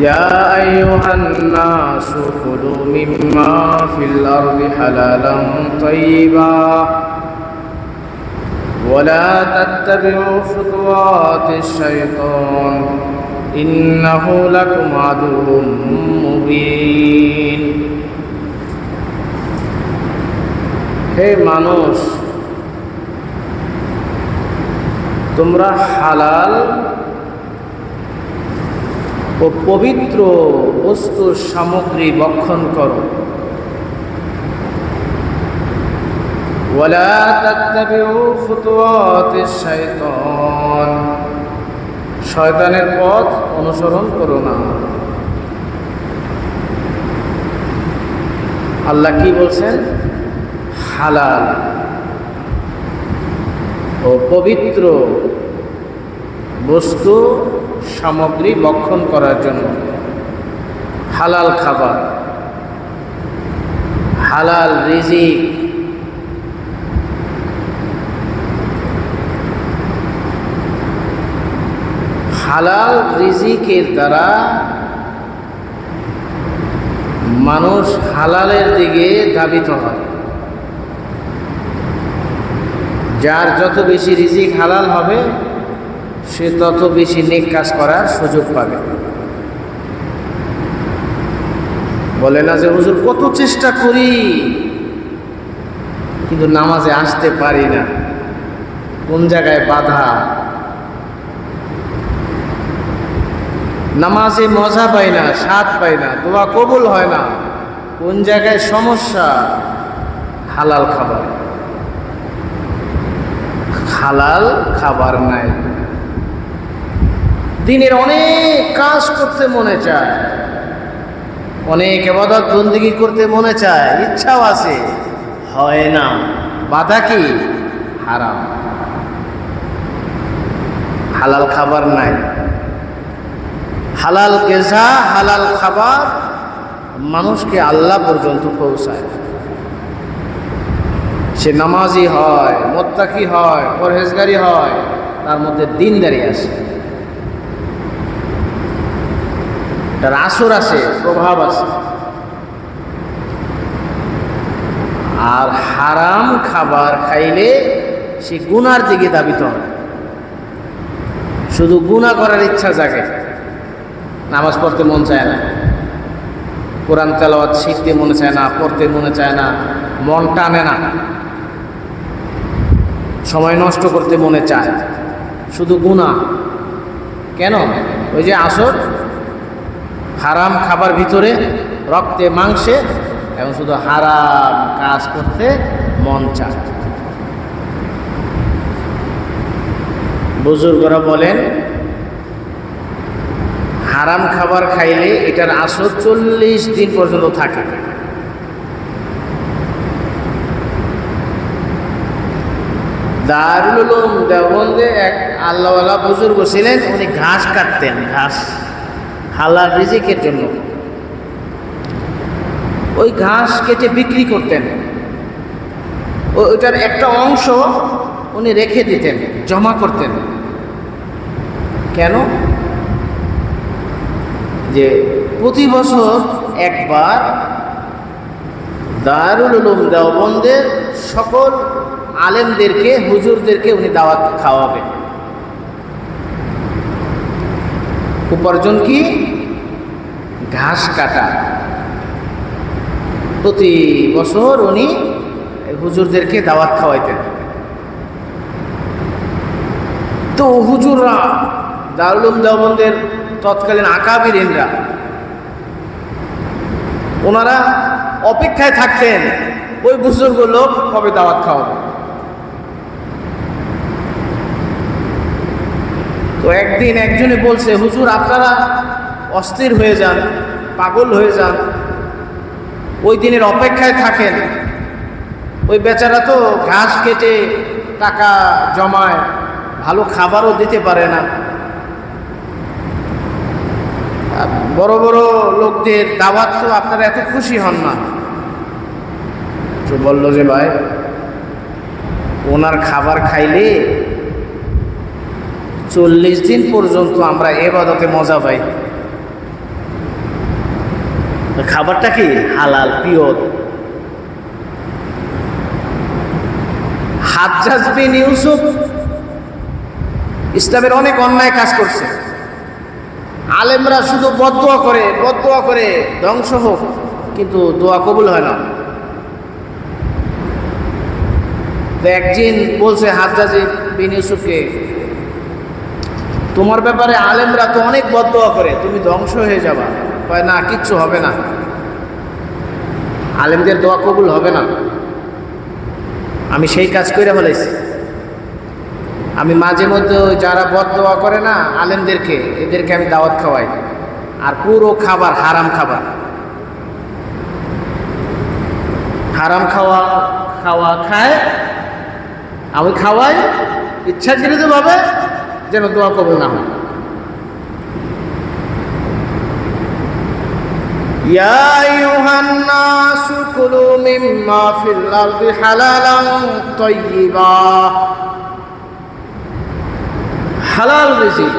يا أيها الناس كلوا مما في الأرض حلالا طيبا ولا تتبعوا خطوات الشيطان إنه لكم عدو مبين হে মানুষ তোমরা হালাল ও পবিত্র বস্তুর সামগ্রী বক্ষণ করো ولا تتبعوا خطوات الشيطان শয়তানের পথ অনুসরণ করো না আল্লাহ কি বলছেন হালাল ও পবিত্র বস্তু সামগ্রী বক্ষণ করার জন্য। হালাল খাবার, হালাল রিজিক, হালাল রিজিকের দ্বারা মানুষ হালালের দিকে ধাবিত হয়। যার যত বেশি রিজিক হালাল হবে সে তত বেশি নেক কাজ করার সুযোগ পাবে। বলে না যে, হুজুর, কত চেষ্টা করি, কিন্তু নামাজে আসতে পারি না। কোন জায়গায় বাধা? নামাজে মজা পাই না, স্বাদ পাই না, দোয়া কবুল হয় না। কোন জায়গায় সমস্যা? হালাল খাবার। হালাল খাবার নাই। দিনের অনেক কাজ করতে মনে চায়। অনেক এবাদত বন্দিগি করতে মনে চায়। ইচ্ছাও আছে। হয় না। বাধা কি? হারাম। হালাল খাবার নাই। হালাল গেজা, হালাল খাবার মানুষকে আল্লাহ পর্যন্ত পৌঁছায়। সে নামাজি হয়, মোত্তাকি হয়, পরহেজগারি হয়, তার মধ্যে দিনদারি আছে। তার আসর আছে, প্রভাব আছে। আর হারাম খাবার খাইলে সে গুনার দিকে দাবিত হয় শুধু গুণা করার ইচ্ছা জাগে, নামাজ পড়তে মন চায় না। কোরআন তেলাওয়াত শিখতে মনে চায় না, পড়তে মনে চায় না, মন টানে না। সময় নষ্ট করতে মনে চায়, শুধু গুণা। কেন? ওই যে আসর হারাম খাবার ভিতরে রক্তে, মাংসে এবং শুধু হারাম কাজ করতে মন চায়। বুজুর্গরা বলেন, হারাম খাবার খাইলে এটার আসর চল্লিশ দিন পর্যন্ত থাকে। দারুল দেওবন্দে এক আল্লাহওয়ালা বুজুর্গ ছিলেন, উনি ঘাস কাটতেন, ঘাস হালাল রিজিকের জন্য। ওই ঘাস কেটে বিক্রি করতেন। ওইটার একটা অংশ উনি রেখে দিতেন, জমা করতেন। কেন? যে প্রতি বছর একবার দারুল উলুম দেওবন্দের সকল আলেমদেরকে, হুজুরদেরকে উনি দাওয়াত খাওয়াবেন। উপার্জন কি? ঘাস কাটা। প্রতি বছর উনি হুজুরদেরকে দাওয়াত খাওয়াইতেন তো হুজুররা দারুলুম দেওবন্দের তৎকালীন আকাবিরিনরা, ওনারা অপেক্ষায় থাকতেন, ওই বুজুর্গ লোক কবে দাওয়াত খাওয়াবে? তো একদিন একজনে বলছে, হুজুর, আপনারা অস্থির হয়ে যান, পাগল হয়ে যান। ওই দিনের অপেক্ষায় থাকেন। ওই বেচারা তো ঘাস কেটে টাকা জমায়, ভালো খাবারও দিতে পারে না। বড় বড় লোকদের দাওয়াত তো আপনারা এত খুশি হন না। তো বলল যে, ভাই, ওনার খাবার খাইলে চল্লিশ দিন পর্যন্ত আমরা এবাদতে মজা পাই। খাবারটা কি? হালাল পিওর হাজ্জাজ বিন ইউসুফ ইসলামের অনেক অন্যায় কাজ করছে। আলেমরা শুধু বদোয়া করে বদোয়া করে ধ্বংস হোক, কিন্তু দোয়া কবুল হয় না। একদিন বলছে হাজ্জাজি বিন ইউসুফকে তোমার ব্যাপারে আলেমরা তো অনেক বদোয়া করে, তুমি ধ্বংস হয়ে যাবা। কয়, না, কিচ্ছু হবে না। আলেমদের দোয়া কবুল হবে না। আমি সেই কাজ করে ফেলেছি আমি মাঝে মধ্যে যারা বদ দোয়া করে না, আলেমদেরকে, এদেরকে আমি দাওয়াত খাওয়াই। আর পুরো খাবার হারাম খাবার। হারাম খাওয়া খাওয়া খায়, আমি খাওয়াই, ইচ্ছাকৃতভাবে যেন দোয়া কবুল না হয় يا أيها الناس كلوا مما في الأرض حلالا طيبا হালাল রিজিক